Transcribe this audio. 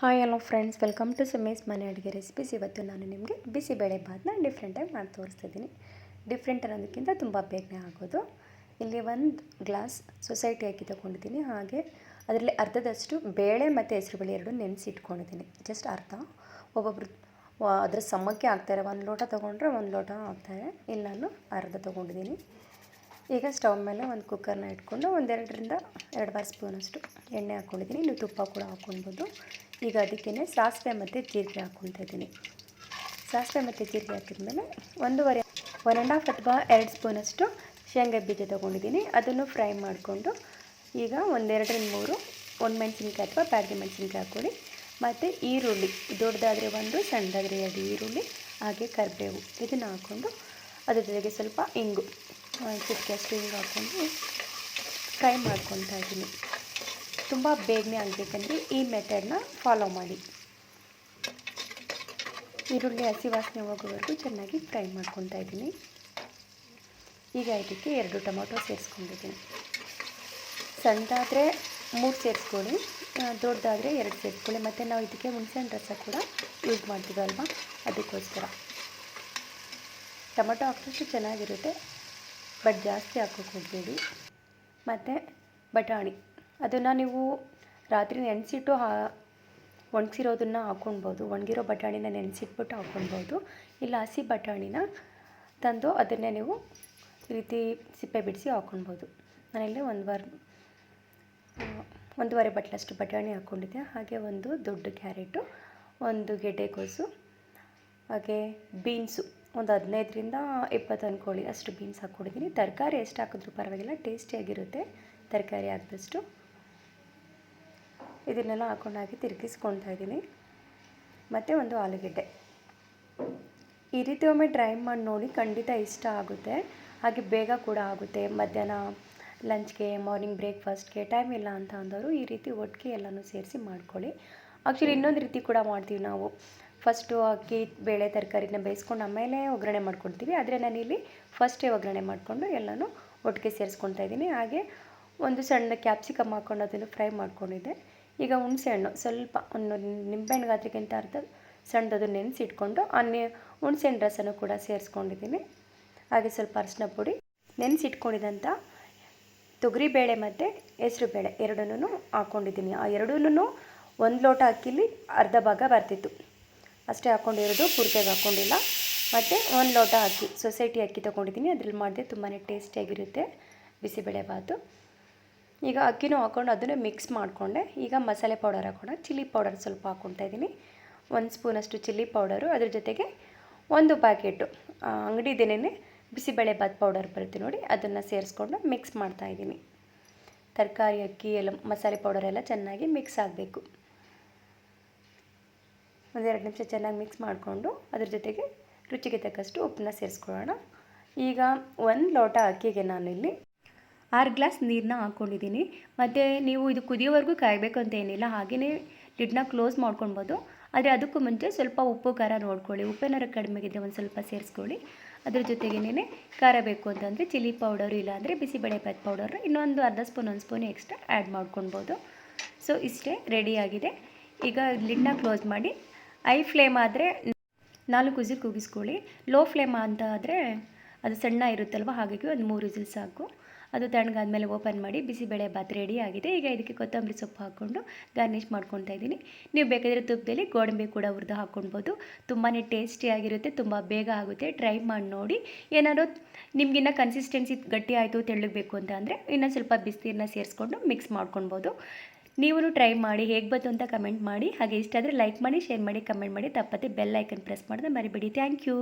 Hi hello friends welcome to Sumesh ಮನೆ ಅಡುಗೆ recipes ಇವತ್ತು ನಾನು ನಿಮಗೆ ಬಿಸಿಬೇಳೆ ಭಾತನ್ನ ಡಿಫ್ರೆಂಟಾಗಿ ಮಾಡಿ ತೋರಿಸ್ತಿದ್ದೀನಿ. ಡಿಫ್ರೆಂಟ್ ಅನ್ನೋದಕ್ಕಿಂತ ತುಂಬ ಬೇಗನೆ ಆಗೋದು. ಇಲ್ಲಿ ಒಂದು ಗ್ಲಾಸ್ ಸೊಸೈಟಿ ಹಾಕಿ ತೊಗೊಂಡಿದ್ದೀನಿ. ಹಾಗೆ ಅದರಲ್ಲಿ ಅರ್ಧದಷ್ಟು ಬೇಳೆ ಮತ್ತು ಹೆಸರುಬೇಳೆ ಎರಡು ನೆನೆಸಿ ಇಟ್ಕೊಂಡಿದ್ದೀನಿ ಜಸ್ಟ್ ಅರ್ಧ. ಒಬ್ಬೊಬ್ರು ಅದರ ಸಮಕ್ಕೆ ಹಾಕ್ತಾರೆ ಒಂದು ಲೋಟ ತೊಗೊಂಡ್ರೆ ಒಂದು ಲೋಟ ಹಾಕ್ತಾರೆ. ಇಲ್ಲಿ ನಾನು ಅರ್ಧ ತೊಗೊಂಡಿದ್ದೀನಿ. ಈಗ ಸ್ಟವ್ ಮೇಲೆ ಒಂದು ಕುಕ್ಕರ್ನ ಇಟ್ಕೊಂಡು ಒಂದೆರಡರಿಂದ ಎರಡು ಬಾರ್ ಸ್ಪೂನಷ್ಟು ಎಣ್ಣೆ ಹಾಕ್ಕೊಂಡಿದ್ದೀನಿ ನೀವು ತುಪ್ಪ ಕೂಡ ಹಾಕ್ಕೊಳ್ಬೋದು. ಈಗ ಅದಕ್ಕೇ ಸಾಸಿವೆ ಮತ್ತು ಜೀರಿಗೆ ಹಾಕ್ಕೊಳ್ತಾ ಇದ್ದೀನಿ. ಸಾಸಿವೆ ಮತ್ತು ಜೀರಿಗೆ ಹಾಕಿದ್ಮೇಲೆ ಒಂದೂವರೆ ಒನ್ ಆ್ಯಂಡ್ ಹಾಫ್ ಅಥವಾ ಎರಡು ಸ್ಪೂನಷ್ಟು ಶೇಂಗಾ ಬೀಜ ತೊಗೊಂಡಿದ್ದೀನಿ. ಅದನ್ನು ಫ್ರೈ ಮಾಡಿಕೊಂಡು ಈಗ ಒಂದೆರಡರಿಂದ ಮೂರು, ಒಂದು ಮೆಣಸಿನ್ಕಾಯಿ ಅಥವಾ ಬ್ಯಾಡಗಿ ಮೆಣಸಿನ್ಕಾಯಿ ಹಾಕ್ಕೊಳ್ಳಿ. ಮತ್ತು ಈರುಳ್ಳಿ, ದೊಡ್ಡದಾದರೆ ಒಂದು, ಸಣ್ಣದಾದರೆ ಎರಡು ಈರುಳ್ಳಿ, ಹಾಗೆ ಕರಿಬೇವು ಇದನ್ನು ಹಾಕ್ಕೊಂಡು ಅದ್ರ ಜೊತೆಗೆ ಸ್ವಲ್ಪ ಇಂಗು ಚಿಟಿಕೆ ಅಷ್ಟು ಹಿಂಗೆ ಹಾಕ್ಕೊಂಡು ಫ್ರೈ ಮಾಡ್ಕೊತಾ ಇದ್ದೀನಿ. ತುಂಬ ಬೇಗನೆ ಆಗಬೇಕಂದ್ರೆ ಈ ಮೆಥಡನ್ನ ಫಾಲೋ ಮಾಡಿ. ಈರುಳ್ಳಿ, ಹಸಿ ವಾಸನೆ ಹೋಗೋವರೆಗೂ ಚೆನ್ನಾಗಿ ಫ್ರೈ ಮಾಡ್ಕೊತಾ ಇದ್ದೀನಿ. ಈಗ ಇದಕ್ಕೆ ಎರಡು ಟೊಮೊಟೊ ಸೇರಿಸ್ಕೊಂಡಿದ್ದೀನಿ. ಸಣ್ಣದಾದರೆ ಮೂರು ಸೇರಿಸ್ಕೊಳ್ಳಿ ದೊಡ್ಡದಾದರೆ ಎರಡು ಸೇರಿಸ್ಕೊಳ್ಳಿ. ಮತ್ತು ನಾವು ಇದಕ್ಕೆ ಹುಣಸೆಹಣ್ಣು ರಸ ಕೂಡ ಯೂಸ್ ಮಾಡ್ತೀವಲ್ವ ಅದಕ್ಕೋಸ್ಕರ. ಟೊಮೊಟೊ ಹಾಕಿದಷ್ಟು ಚೆನ್ನಾಗಿರುತ್ತೆ. ಬಟ್ ಜಾಸ್ತಿ ಹಾಕೋಕೆ ಹೋಗಬೇಡಿ. ಮತ್ತು ಬಟಾಣಿ. ಅದನ್ನು ನೀವು ರಾತ್ರಿ ನೆನೆಸಿಟ್ಟು ಹಾ, ಒಣಗಿಸಿರೋದನ್ನು ಹಾಕ್ಕೊಳ್ಬೋದು ಒಣಗಿರೋ ಬಟಾಣಿನ ನೆನೆಸಿಟ್ಬಿಟ್ಟು ಹಾಕ್ಕೊಳ್ಬೋದು ಇಲ್ಲ ಹಸಿ ಬಟಾಣಿನ ತಂದು ಅದನ್ನೇ ನೀವು ಈ ರೀತಿ ಸಿಪ್ಪೆ ಬಿಡಿಸಿ ಹಾಕ್ಕೊಳ್ಬೋದು ನಾನಿಲ್ಲಿ ಒಂದು ವಾರ ಒಂದೂವರೆ ಬಟ್ಲಷ್ಟು ಬಟಾಣಿ ಹಾಕ್ಕೊಂಡಿದ್ದೆ ಹಾಗೆ ಒಂದು ದೊಡ್ಡ ಕ್ಯಾರೆಟು, ಒಂದು ಗೆಡ್ಡೆಕೋಸು ಹಾಗೆ ಬೀನ್ಸು. ಒಂದು ಹದಿನೈದರಿಂದ ಇಪ್ಪತ್ತು ಅಂದ್ಕೊಳ್ಳಿ ಅಷ್ಟು ಬೀನ್ಸ್ ಹಾಕ್ಕೊಂಡಿದ್ದೀನಿ. ತರಕಾರಿ ಎಷ್ಟು ಹಾಕಿದ್ರೂ ಪರವಾಗಿಲ್ಲ. ಟೇಸ್ಟಿಯಾಗಿರುತ್ತೆ. ತರಕಾರಿ ಹಾಕಿದಷ್ಟು. ಇದನ್ನೆಲ್ಲ ಹಾಕೊಂಡಾಗಿ ತಿರುಗಿಸ್ಕೊಳ್ತಾ ಇದ್ದೀನಿ. ಮತ್ತು ಒಂದು ಆಲೂಗೆಡ್ಡೆ. ಈ ರೀತಿ ಒಮ್ಮೆ ಟ್ರೈ ಮಾಡಿ ನೋಡಿ ಖಂಡಿತ ಇಷ್ಟ ಆಗುತ್ತೆ. ಹಾಗೆ ಬೇಗ ಕೂಡ ಆಗುತ್ತೆ. ಮಧ್ಯಾಹ್ನ ಲಂಚ್ಗೆ, ಮಾರ್ನಿಂಗ್ ಬ್ರೇಕ್ಫಾಸ್ಟ್ಗೆ ಟೈಮ್ ಇಲ್ಲ ಅಂತ ಅಂದವರು ಈ ರೀತಿ ಒಟ್ಟಿಗೆ ಎಲ್ಲನೂ ಸೇರಿಸಿ ಮಾಡ್ಕೊಳ್ಳಿ. ಆ್ಯಕ್ಚುಲಿ ಇನ್ನೊಂದು ರೀತಿ ಕೂಡ ಮಾಡ್ತೀವಿ ನಾವು. ಫಸ್ಟು ಅಕ್ಕಿ, ಬೇಳೆ, ತರಕಾರಿನ ಬೇಯಿಸ್ಕೊಂಡು ಆಮೇಲೆ ಒಗ್ಗರಣೆ ಮಾಡ್ಕೊಳ್ತೀವಿ. ಆದರೆ ನಾನಿಲ್ಲಿ ಫಸ್ಟೇ ಒಗ್ಗರಣೆ ಮಾಡಿಕೊಂಡು ಎಲ್ಲನೂ ಒಟ್ಟಿಗೆ ಸೇರಿಸ್ಕೊಳ್ತಾ ಇದ್ದೀನಿ. ಹಾಗೆ ಒಂದು ಸಣ್ಣ ಕ್ಯಾಪ್ಸಿಕಮ್ ಹಾಕ್ಕೊಂಡು ಅದನ್ನು ಫ್ರೈ ಮಾಡ್ಕೊಂಡಿದ್ದೆ. ಈಗ ಹುಣಸೆಹಣ್ಣು ಸ್ವಲ್ಪ ಒಂದು ನಿಂಬೆಹಣ್ಣು ಗಾತ್ರಕ್ಕಿಂತ ಅರ್ಧ ಸಣ್ಣದದು ನೆನೆಸಿಟ್ಕೊಂಡು ಆ ನೆ ಹುಣಸೆಹಣ್ಣು ರಸನೂ ಕೂಡ ಸೇರಿಸ್ಕೊಂಡಿದ್ದೀನಿ. ಹಾಗೆ ಸ್ವಲ್ಪ ಅರಿಶಿನ ಪುಡಿ ನೆನೆಸಿಟ್ಕೊಂಡಿದ್ದಂಥ ತೊಗರಿಬೇಳೆ ಮತ್ತು ಹೆಸ್ರುಬೇಳೆ ಎರಡನ್ನೂ ಹಾಕ್ಕೊಂಡಿದ್ದೀನಿ ಆ ಎರಡೂ ಒಂದು ಲೋಟ ಅಕ್ಕಿಲಿ ಅರ್ಧ ಭಾಗ ಬರ್ತಿತ್ತು. ಅಷ್ಟೇ ಹಾಕ್ಕೊಂಡಿರೋದು ಪೂರ್ತಿಯಾಗಿ ಹಾಕ್ಕೊಂಡಿಲ್ಲ ಮತ್ತು ಒಂದು ಲೋಟ ಅಕ್ಕಿ, ಸೊಸೈಟಿ ಅಕ್ಕಿ ತೊಗೊಂಡಿದ್ದೀನಿ. ಅದ್ರಲ್ಲಿ ಮಾಡಿದೆ ತುಂಬಾ ಟೇಸ್ಟಿಯಾಗಿರುತ್ತೆ ಬಿಸಿಬೇಳೆ ಭಾತು ಈಗ ಅಕ್ಕಿನೂ ಹಾಕ್ಕೊಂಡು ಅದನ್ನೇ ಮಿಕ್ಸ್ ಮಾಡಿಕೊಂಡೆ. ಈಗ ಮಸಾಲೆ ಪೌಡರ್ ಹಾಕೋಣ. ಚಿಲ್ಲಿ ಪೌಡರ್ ಸ್ವಲ್ಪ ಹಾಕ್ಕೊತಾ ಇದ್ದೀನಿ. ಒಂದು ಸ್ಪೂನಷ್ಟು ಚಿಲ್ಲಿ ಪೌಡರು ಅದ್ರ ಜೊತೆಗೆ ಒಂದು ಪ್ಯಾಕೆಟು ಅಂಗಡಿದೇನೆ ಬಿಸಿಬೇಳೆ ಬಾತ್ ಪೌಡರ್ ಬರುತ್ತೆ ನೋಡಿ, ಅದನ್ನು ಸೇರಿಸ್ಕೊಂಡು ಮಿಕ್ಸ್ ಮಾಡ್ತಾಯಿದ್ದೀನಿ ತರಕಾರಿ, ಅಕ್ಕಿ, ಎಲ್ಲ ಮಸಾಲೆ ಪೌಡರ್ ಎಲ್ಲ ಚೆನ್ನಾಗಿ ಮಿಕ್ಸ್ ಆಗಬೇಕು. ಒಂದೆರಡು ನಿಮಿಷ ಚೆನ್ನಾಗಿ ಮಿಕ್ಸ್ ಮಾಡಿಕೊಂಡು ಅದ್ರ ಜೊತೆಗೆ ರುಚಿಗೆ ತಕ್ಕಷ್ಟು ಉಪ್ಪನ್ನ ಸೇರಿಸ್ಕೊಳ್ಳೋಣ. ಈಗ ಒಂದು ಲೋಟ ಅಕ್ಕಿಗೆ ನಾನಿಲ್ಲಿ ಆರು ಗ್ಲಾಸ್ ನೀರನ್ನ ಹಾಕ್ಕೊಂಡಿದ್ದೀನಿ. ಮತ್ತು ನೀವು ಇದು ಕುದಿಯೋವರೆಗೂ ಕಾಯಬೇಕು ಅಂತ ಏನಿಲ್ಲ ಹಾಗೆಯೇ ಲಿಡ್ನ ಕ್ಲೋಸ್ ಮಾಡ್ಕೊಳ್ಬೋದು. ಆದರೆ ಅದಕ್ಕೂ ಮುಂಚೆ ಸ್ವಲ್ಪ ಉಪ್ಪು, ಖಾರ ನೋಡ್ಕೊಳ್ಳಿ. ಉಪ್ಪೇನಾರ ಕಡಿಮೆಗಿದೆ ಒಂದು ಸ್ವಲ್ಪ ಸೇರಿಸ್ಕೊಳ್ಳಿ. ಅದ್ರ ಜೊತೆಗೇನೆ ಖಾರ ಬೇಕು ಅಂತಂದರೆ ಚಿಲ್ಲಿ ಪೌಡರು ಇಲ್ಲಾಂದರೆ ಬಿಸಿಬೇಳೆಭಾತ್ ಪೌಡರ್, ಇನ್ನೊಂದು ಅರ್ಧ ಸ್ಪೂನ್, ಒಂದು ಸ್ಪೂನ್ ಎಕ್ಸ್ಟ್ರಾ ಆ್ಯಡ್ ಮಾಡ್ಕೊಳ್ಬೋದು. ಸೊ ಇಷ್ಟೇ ರೆಡಿಯಾಗಿದೆ ಈಗ ಲಿಡ್ನ ಕ್ಲೋಸ್ ಮಾಡಿ ಐ ಫ್ಲೇಮ್ ಆದರೆ ನಾಲ್ಕು ವಿಸಿಲ್ ಕೂಗಿಸ್ಕೊಳ್ಳಿ ಲೋ ಫ್ಲೇಮ್ ಅಂತ ಆದರೆ ಅದು ಸಣ್ಣ ಇರುತ್ತಲ್ವ, ಹಾಗಾಗಿ ಒಂದು ಮೂರು ವಿಸಿಲ್ ಸಾಕು. ಅದು ತಣ್ಣಗಾದ್ಮೇಲೆ ಓಪನ್ ಮಾಡಿ ಬಿಸಿಬೇಳೆ ಬಾತ್ ರೆಡಿ ಆಗಿದೆ. ಈಗ ಇದಕ್ಕೆ ಕೊತ್ತಂಬರಿ ಸೊಪ್ಪು ಹಾಕ್ಕೊಂಡು ಗಾರ್ನಿಷ್ ಮಾಡ್ಕೊತಾ ಇದ್ದೀನಿ. ನೀವು ಬೇಕಾದರೆ ತುಪ್ಪದಲ್ಲಿ ಗೋಡಂಬಿ ಕೂಡ ಹುರಿದು ಹಾಕ್ಕೊಳ್ಬೋದು. ತುಂಬಾ ಟೇಸ್ಟಿಯಾಗಿರುತ್ತೆ ತುಂಬ ಬೇಗ ಆಗುತ್ತೆ. ಟ್ರೈ ಮಾಡಿ ನೋಡಿ. ಏನಾದರೂ ನಿಮಗಿನ್ನ ಕನ್ಸಿಸ್ಟೆನ್ಸಿ ಗಟ್ಟಿ ಆಯಿತು, ತೆಳ್ಳಗಬೇಕು ಅಂತ ಅಂದರೆ ಇನ್ನೊಂದು ಸ್ವಲ್ಪ ಬಿಸಿನೀರನ್ನ ಸೇರಿಸ್ಕೊಂಡು ಮಿಕ್ಸ್ ಮಾಡ್ಕೊಳ್ಬೋದು. ನೀವು ಟ್ರೈ ಮಾಡಿ, ಹೇಗೆ ಬಂತು ಅಂತ ಕಮೆಂಟ್ ಮಾಡಿ. ಹಾಗೆ ಇಷ್ಟ ಆದರೆ ಲೈಕ್ ಮಾಡಿ ಶೇರ್ ಮಾಡಿ ಕಮೆಂಟ್ ಮಾಡಿ. ತಪ್ಪದೆ ಬೆಲ್ ಐಕನ್ ಪ್ರೆಸ್ ಮಾಡಿದ್ರೆ ಮರಿಬೇಡಿ. Thank you